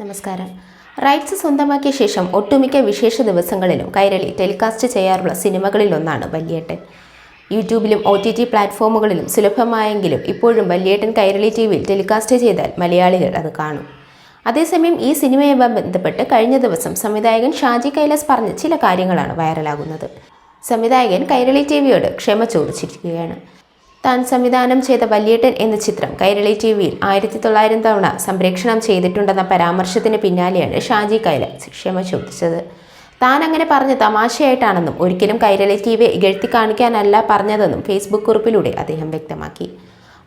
നമസ്കാരം. റൈറ്റ്സ് സ്വന്തമാക്കിയ ശേഷം ഒട്ടുമിക്ക വിശേഷ ദിവസങ്ങളിലും കൈരളി ടെലികാസ്റ്റ് ചെയ്യാറുള്ള സിനിമകളിലൊന്നാണ് വല്യേട്ടൻ. യൂട്യൂബിലും ഒ ടി ടി പ്ലാറ്റ്ഫോമുകളിലും സുലഭമായെങ്കിലും ഇപ്പോഴും വല്യേട്ടൻ കൈരളി ടി വിയിൽ ടെലികാസ്റ്റ് ചെയ്താൽ മലയാളികൾ അത് കാണും. അതേസമയം ഈ സിനിമയുമായി ബന്ധപ്പെട്ട് കഴിഞ്ഞ ദിവസം സംവിധായകൻ ഷാജി കൈലാസ് പറഞ്ഞ ചില കാര്യങ്ങളാണ് വൈറലാകുന്നത്. സംവിധായകൻ കൈരളി ടി വിയോട് ക്ഷമ ചോദിച്ചിരിക്കുകയാണ്. താൻ സംവിധാനം ചെയ്ത വല്യേട്ടൻ എന്ന ചിത്രം കൈരളി ടി വിയിൽ ആയിരത്തി തൊള്ളായിരം തവണ സംപ്രേഷണം ചെയ്തിട്ടുണ്ടെന്ന പരാമർശത്തിന് പിന്നാലെയാണ് ഷാജി കൈല ക്ഷമ ചോദിച്ചത്. താൻ അങ്ങനെ പറഞ്ഞ തമാശയായിട്ടാണെന്നും ഒരിക്കലും കൈരളി ടി വി ഇകഴ്ത്തി കാണിക്കാനല്ല പറഞ്ഞതെന്നും ഫേസ്ബുക്ക് കുറിപ്പിലൂടെ അദ്ദേഹം വ്യക്തമാക്കി.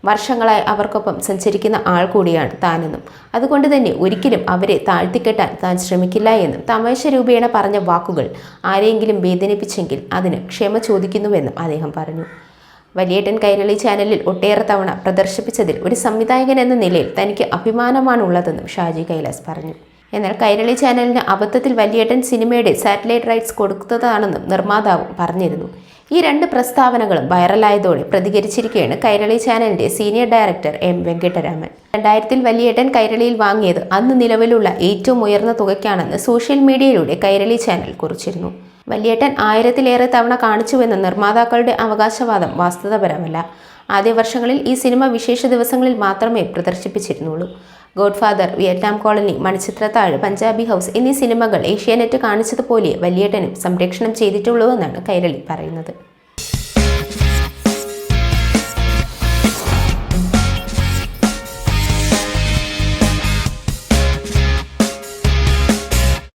വർഷങ്ങളായി അവർക്കൊപ്പം സഞ്ചരിക്കുന്ന ആൾ കൂടിയാണ് താനെന്നും അതുകൊണ്ട് തന്നെ ഒരിക്കലും അവരെ താഴ്ത്തിക്കെട്ടാൻ താൻ ശ്രമിക്കില്ല എന്നും തമാശ രൂപേണ പറഞ്ഞ വാക്കുകൾ ആരെയെങ്കിലും വേദനിപ്പിച്ചെങ്കിൽ അതിന് ക്ഷമ ചോദിക്കുന്നുവെന്നും അദ്ദേഹം പറഞ്ഞു. വലിയേട്ടൻ കൈരളി ചാനലിൽ ഒട്ടേറെ തവണ പ്രദർശിപ്പിച്ചതിൽ ഒരു സംവിധായകൻ എന്ന നിലയിൽ തനിക്ക് അഭിമാനമാണുള്ളതെന്നും ഷാജി കൈലാസ് പറഞ്ഞു. എന്നാൽ കൈരളി ചാനലിന് അബദ്ധത്തിൽ വലിയേട്ടൻ സിനിമയുടെ സാറ്റലൈറ്റ് റൈറ്റ്സ് കൊടുത്തതാണെന്നും നിർമ്മാതാവും പറഞ്ഞിരുന്നു. ഈ രണ്ട് പ്രസ്താവനകളും വൈറലായതോടെ പ്രതികരിച്ചിരിക്കുകയാണ് കൈരളി ചാനലിന്റെ സീനിയർ ഡയറക്ടർ എം വെങ്കട്ടരാമൻ. രണ്ടായിരത്തിൽ വലിയേട്ടൻ കൈരളിയിൽ വാങ്ങിയത് അന്ന് നിലവിലുള്ള ഏറ്റവും ഉയർന്ന തുകയ്ക്കാണെന്ന് സോഷ്യൽ മീഡിയയിലൂടെ കൈരളി ചാനൽ കുറിച്ചിരുന്നു. വലിയേട്ടൻ ആയിരത്തിലേറെ തവണ കാണിച്ചുവെന്ന നിർമ്മാതാക്കളുടെ അവകാശവാദം വാസ്തവപരമല്ല. ആദ്യ വർഷങ്ങളിൽ ഈ സിനിമ വിശേഷ ദിവസങ്ങളിൽ മാത്രമേ പ്രദർശിപ്പിച്ചിരുന്നുള്ളൂ. Godfather Vietnam colony Manichitrathazhu Punjabi house എന്നീ സിനിമകൾ ഏഷ്യാനെറ്റ് കാണിച്ചതുപോലെ വലിയേട്ടനും സംരക്ഷണം ചെയ്തിട്ടുള്ളൂ എന്നാണ് കൈരളി പറയുന്നത്.